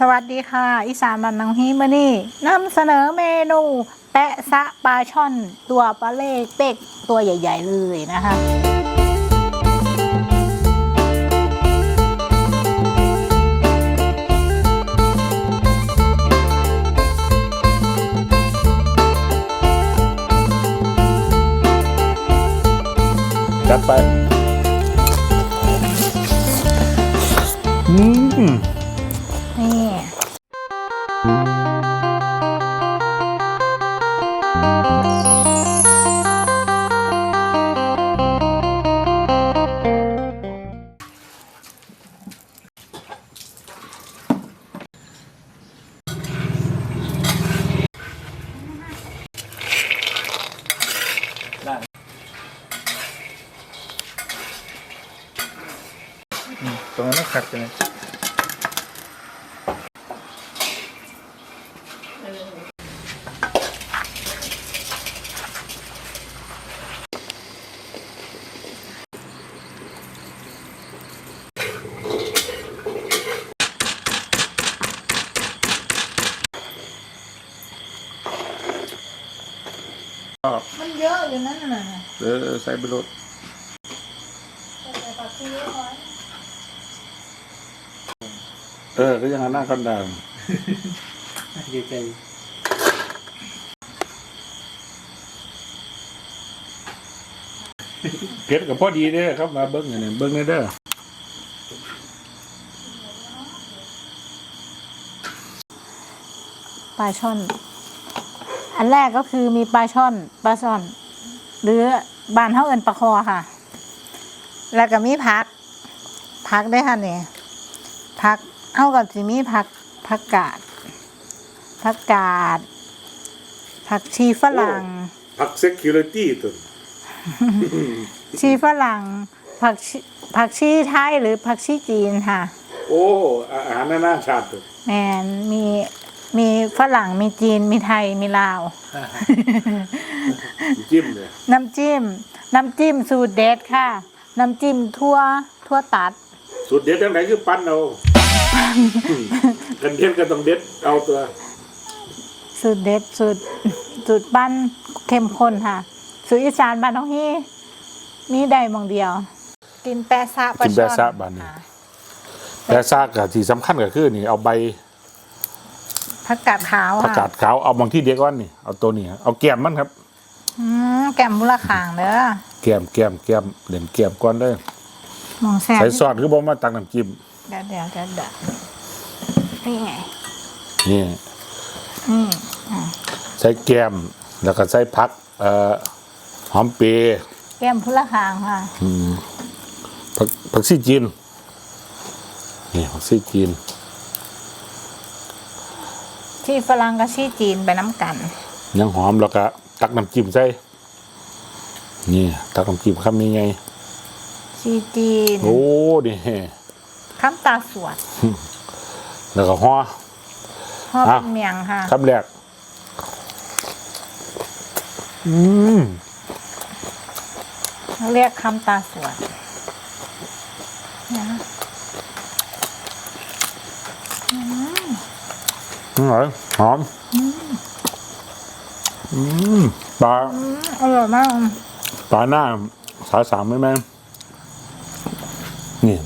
สวัสดีค่ะ อีสานบันนังฮีมานี่นำเสนอเมนู แปะซะปลาช่อน ตัวปลาเล่เป๊กตัวใหญ่ ๆ เลยนะคะ จัดไป อืม ตรงนั้นต้องขัดกันเลยชอบมันเยอะอยู่นั่นน่ะเออใส่ไปรถใส่ปลาซีอิ๊วไว้ เออ ก็ยังหน้ากันดามดีใจเพชรกับพ่อดีเด้อครับมาเบิ้งอย่างนี้เบิ้งเด้อปลาช่อน อันแรกก็คือมีปลาช่อนปลาช่อน หรือ บานเท่าเอินปลาคอค่ะ แล้วก็มีผักผักได้ค่ะเนี่ยผัก เท่ากับสิมีผักผักกาดผักกาด ผักชีฝรั่ง ผัก security ตัวชีฝรั่ง ผักชีผักชีไทยหรือผักชีจีนค่ะ โอ้อาหารนานาชาติตัวแมนมีมีฝรั่งมีจีนมีไทยมีลาว จิ้มเลยน้ำจิ้ม น้ำจิ้มสูตรเด็ดค่ะ น้ำจิ้มทั่วทั่วตัด สูตรเด็ดจังไหนคือปั้นเอา กันเด็ดก็ต้องเด็ดเอาตัวสูตรเด็ดสูตรสูตรบ้านเข้มข้นค่ะสูตรอีสานบ้านน้องฮีมีได้หมองเดียว กินแปะซะปลากินแปะช่อนซะบานนี้ค่ะแต่ซากกับที่สำคัญก็คือนี่เอาใบผักกาดขาวผักค่ะกาดขาวเอาบางที่เดียวก่อนนี่เอาตัวนี้เอาแก้มมันครับอืมแกมบุละขางเด้อแก้มแก้มแก้มเด่นแก้มก่อนเด้อหมองแซ่บใส่ซอสคือบ่มาตักน้ำจิ้ม เดี๋ยวเดี๋ยวเดี๋ยวเดี๋ยวนี่ไง นี่อืมใส่แก้ม แล้วก็ใส่ผักเอ่อหอมเปรย์แกมพุละขางค่ะอืมผักผักซี่จีนนี่ผักซี่จีน ที่ฝรั่งกับที่จีนไปน้ำกัน ยังหอมแล้วก็ตักน้ำจิ้มใส่นี่ ตักน้ำจิ้มคำนี้ไง ที่จีน โอ้นี่ คำตาสวดแล้วก็ห่อห่ออะเป็นเมียงค่ะคำแรกอืมเรียกคำตาสวดเนี่ยนะอร่อยหอมอืมปลาอืมอร่อยมากปลาหน้าสาสามไหมแม่นี่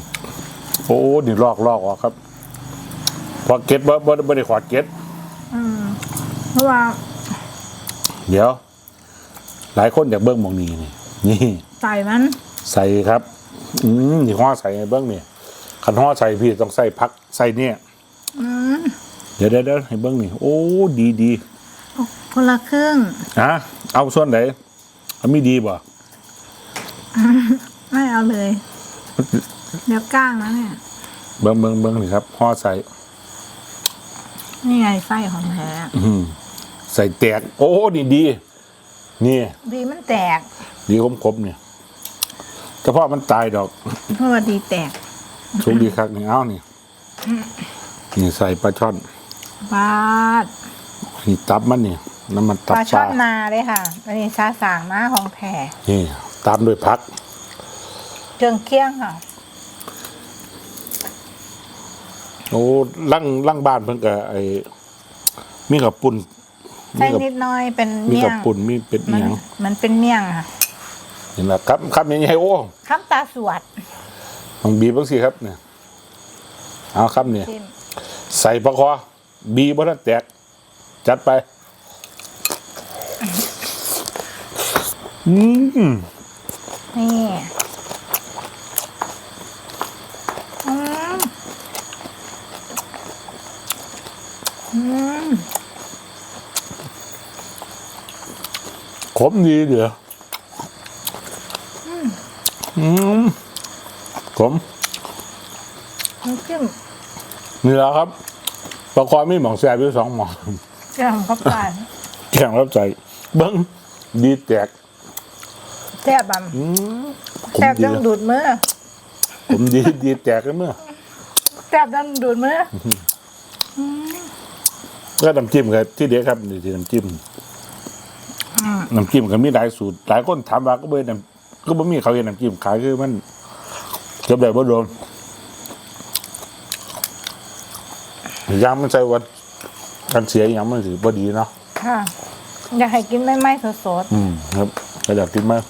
โอ้นี่ลอกลอกออกครับพอเก็ตบ่บ่บ่ได้ขอดเก็ตอืมเพราะว่า เดี๋ยว หลายคนอยากเบิ้งหมองนี้นี่นี่ใส่มัน ใส่ครับ อืมนี่ห่อใส่ให้เบิ้งนี่คันห่อใส่พี่ต้องใส่พักใส่เนี่ยอืมเดี๋ยวเดี๋ยวเดี๋ยวให้เบิ้งนี่โอ้ดีดีคนละครึ่งอะเอาส่วนไหนเอามีดีบ่ไม่เอาเลย เดี๋ยวก้างนะเนี่ย เบิ้งเบิ้งเบิ้งนี่ครับห่อใส่นี่ไงไส้ของแท้อืมใส่แตก โอ้ดีดีนี่ดีมันแตก ดีคมคมๆเนี่ยเฉพาะมันตายดอกเพราะว่าดีแตกชุกดีครับนี่เอานี่นี่ใส่ปลาช่อนบาดนี่ตับมันนี่น้ำมันปตับลาปช่อลานนาเลยค่ะอันนี้ซาสางมาของแท้นี่ตามด้วยพัก เครื่องเคียงค่ะ โอ้ลั่งลั่งบ้านเพิ่นก็ไอ้มีกับปุ่นใส่มีกับนิดหน้อยเป็นมีเมี่ยกับงปุ่นมีเป็ดมัอีนหยังมันเป็นเมี่ยงค่ะเห็นแล้วครับครับยังไงโอ้ข้ามตาสวดลองบีบบางสิครับเนี่ยเอาครับเนี่ยชิมใส่ปลาคอ บีบ่ทันแตก จัดไปอืมนี่อืมอืม ขมดีเดี๋ยวอืมขมน้ำจิ้มนี่แหล้วครับปลาคอมีหมองแซ่บอยู่สองหมองแจ่วเข้าไปแข่งรับใจเบิ้งดีแตกแซ่บอะอืมขมแซ่บดีต้องดูดมือผมดีดีแตกกันเมื่อแซ่บต้องดูดมือ ก็น้ำจิ้มครับที่เด็ดครับนี่ที่น้ำจิ้มอืมน้ำจิ้มก็มีหลายสูตรหลายคนถามว่าก็เบยน้ำก็บ่มีเขาเห็นน้ำจิ้มขายคือมันเก็บได้บ่โดนยางมันใส่วัดกันเสียอย่างมันสิบ่ดีเนาะค่ะ อยากให้กินไม่ไหม้สดอืมครับก็อยากกินมาก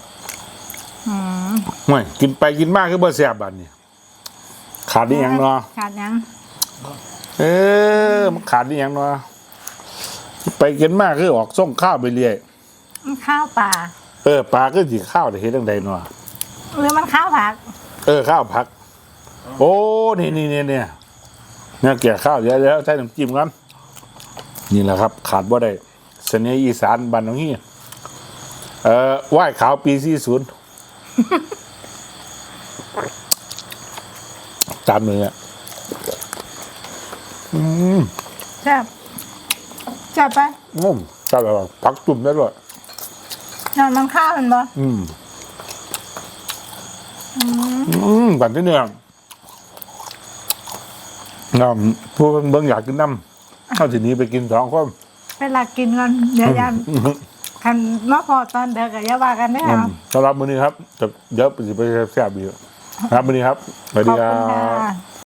ๆอืมห่วยกินไปกินมากคือบ่แซ่บบัดนี้ขาดนี่ยังเนาะขาดยังเออมันขาดนี่ยังเนาะ ไปกินมากคือออกส่งข้าวไปเรื่อยมันข้าวป่า เออปลาก็สิข้าวได้เฮ็ดจังไดเนาะหรือมันข้าวผักเออข้าวผัก โอ้นี่นี่นี่เนี่ยเนี่ยแก่ข้าวเยอะแล้วใช้น้ำจิ้มกันนี่แหละครับ ขาดว่าได้เสน่ห์อีสานบ้านน้องฮี่เอ่อไหว้ขาวปีสี่ศูนย์ตามเลยอะอืม แซ่บ แซ่บไปงมจับแบบผักจุ่มได้ด้วยนอนมันข้าวมันบ่อืมอืมบันที่เนี่ยน้ำผู้เบิ่งอยากกินน้ำเอาทีนี้ไปกินสองคนเวลากินก่อนเดี๋ยวยันคันมาพอตอนเด็กกับยาว่ากันได้อืเหรอมสำหรับมื้อนี้ครับจะเดี๋ยวไปสิไปแซ่บๆอีกครับมื้อนี้ครับสวัสขดีอบครัคุณค่บะ